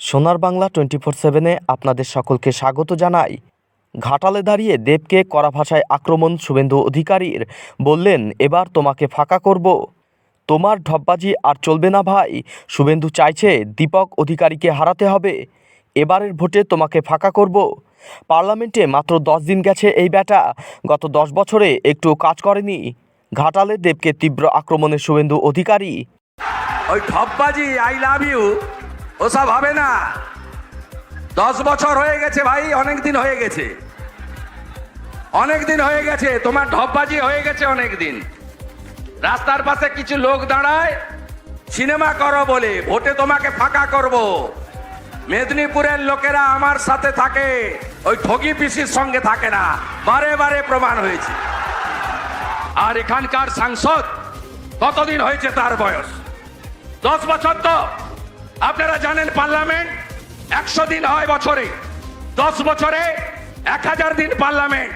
সোনার Bangla twenty four সেভেনে আপনাদের সকলকে স্বাগত জানাই। ঘাটালে দাঁড়িয়ে দেবকে কড়া ভাষায় আক্রমণ শুভেন্দু অধিকারীর। বললেন, এবার তোমাকে ফাঁকা করব। তোমার ঢপবাজি আর চলবে না ভাই। শুভেন্দু চাইছে দীপক অধিকারীকে হারাতে হবে। এবারের ভোটে তোমাকে ফাঁকা করব। পার্লামেন্টে মাত্র দশ দিন গেছে এই ব্যাটা। গত দশ বছরে একটু কাজ করেনি। ঘাটালে দেবকে তীব্র আক্রমণে শুভেন্দু অধিকারী। ওই ঠপবাজি আই লাভ ইউ ওসব হবে না। দশ বছর হয়ে গেছে ভাই, অনেক দিন হয়ে গেছে। অনেক দিন হয়ে গেছে, তোমার ঢপবাজি হয়ে গেছে অনেক দিন। রাস্তার পাশে কিছু লোক দাঁড়ায়, সিনেমা করো বলে, ভোটে তোমাকে ফাঁকা করব। মেদিনীপুরের লোকেরা আমার সাথে থাকে, ওই ঠগি পিসির সঙ্গে থাকে না, বারে বারে প্রমাণ হয়েছে। আর এখানকার সাংসদ, কতদিন হয়েছে তার বয়স? দশ বছর তো। আপনারা জানেন পার্লামেন্ট একশো দিন হয় বছরে। দশ বছরে এক হাজার দিন পার্লামেন্ট।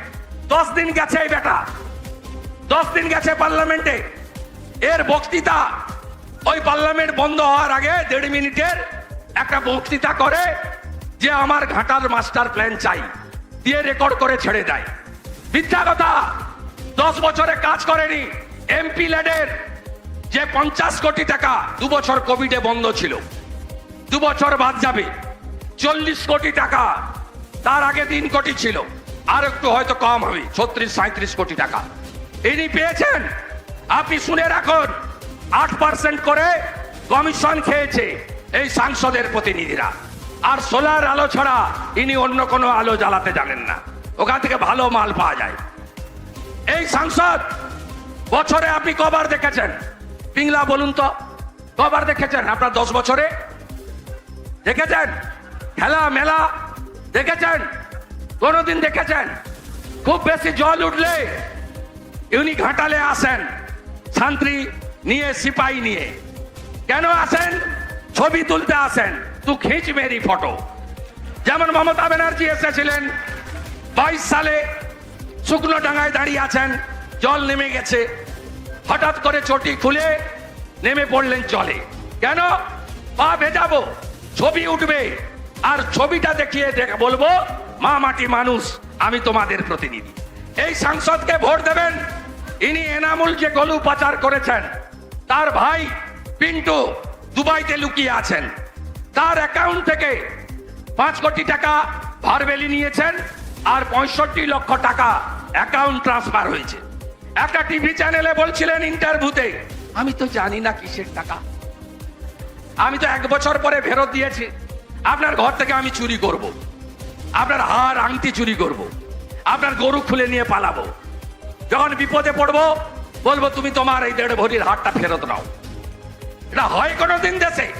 দশ দিন গেছে এই বেটা। দশ দিন গেছে পার্লামেন্টে। এর বক্তৃতা ওই পার্লামেন্ট বন্ধ হওয়ার আগে দেড় মিনিটের একটা বক্তৃতা করে যে আমার ঘাটার মাস্টার প্ল্যান চাই, দিয়ে রেকর্ড করে ছেড়ে দেয়। মিথ্যা কথা, দশ বছরে কাজ করেনি। এমপি ল্যাডের যে পঞ্চাশ কোটি টাকা, দু বছর কোভিডে বন্ধ ছিল। দু বছর বাদ যাবে। চল্লিশ কোটি টাকা। তার আগে তিন কোটি ছিল। আর একটু হয়তো কম হবে। ছত্রিশ সাঁত্রিশ কোটি টাকা। ইনি পেয়েছেন। আপনি শুনে রাখুন, আট পার্সেন্ট করে কমিশন খেয়েছে এই সাংসদের প্রতিনিধিরা। আর সোলার আলো ছাড়া ইনি অন্য কোনো আলো জ্বালাতে জানেন না। ওখান থেকে ভালো মাল পাওয়া যায়। এই সাংসদ, বছরে আপনি কবার দেখেছেন? পিংলা বলুন তো, কবার দেখেছেন? আপনার দশ বছরে? দেখেছেন? খেলা, মেলা, দেখেছেন? কোনোদিন দেখেছেন? খুব বেশি জল উঠলে ইউনি ঘাটালে আসেন শান্তি নিয়ে সিপাহী নিয়ে। কেন আসেন? ছবি তুলতে আসেন। তু খিঁচ মেরি ফটো। যেমন মমতা ব্যানার্জি এসেছিলেন, বাইশ সালে শুকনো ডাঙায় দাঁড়িয়ে আছেন, জল নেমে গেছে। হঠাৎ করে চটি খুলে নেমে পড়লেন জলে। কেন? পা ভেজাবো। ছবি উঠবে। আর ছবিটা দেখিয়ে দেখে বলব, মা মাটি মানুষ, আমি তোমাদের প্রতিনিধি। এই সাংসদকে ভোট দেবেন। ইনি এনামুল যে গলু পাচার করেছেন, তার ভাই পিন্টু দুবাইতে লুকিয়ে আছেন। তার অ্যাকাউন্ট থেকে পাঁচ কোটি টাকা ভারবেলি নিয়েছেন আর পঁয়ষট্টি লক্ষ টাকা অ্যাকাউন্ট ট্রান্সফার হয়েছে। একটা টিভি চ্যানেলে বলছিলেন ইন্টারভিউতে আমি তো জানি না কিসের টাকা। আমি তো এক বছর পরে ফেরত দিয়েছি আপনার ঘর থেকে আমি চুরি করব। আপনার হার আংটি চুরি করব। আপনার গরু খুলে নিয়ে পালাবো যখন বিপদে পড়ব, বলব, তুমি তোমার এই দেড় ভরির হারটা ফেরত নাও এটা হয় কোনো দিন দেশে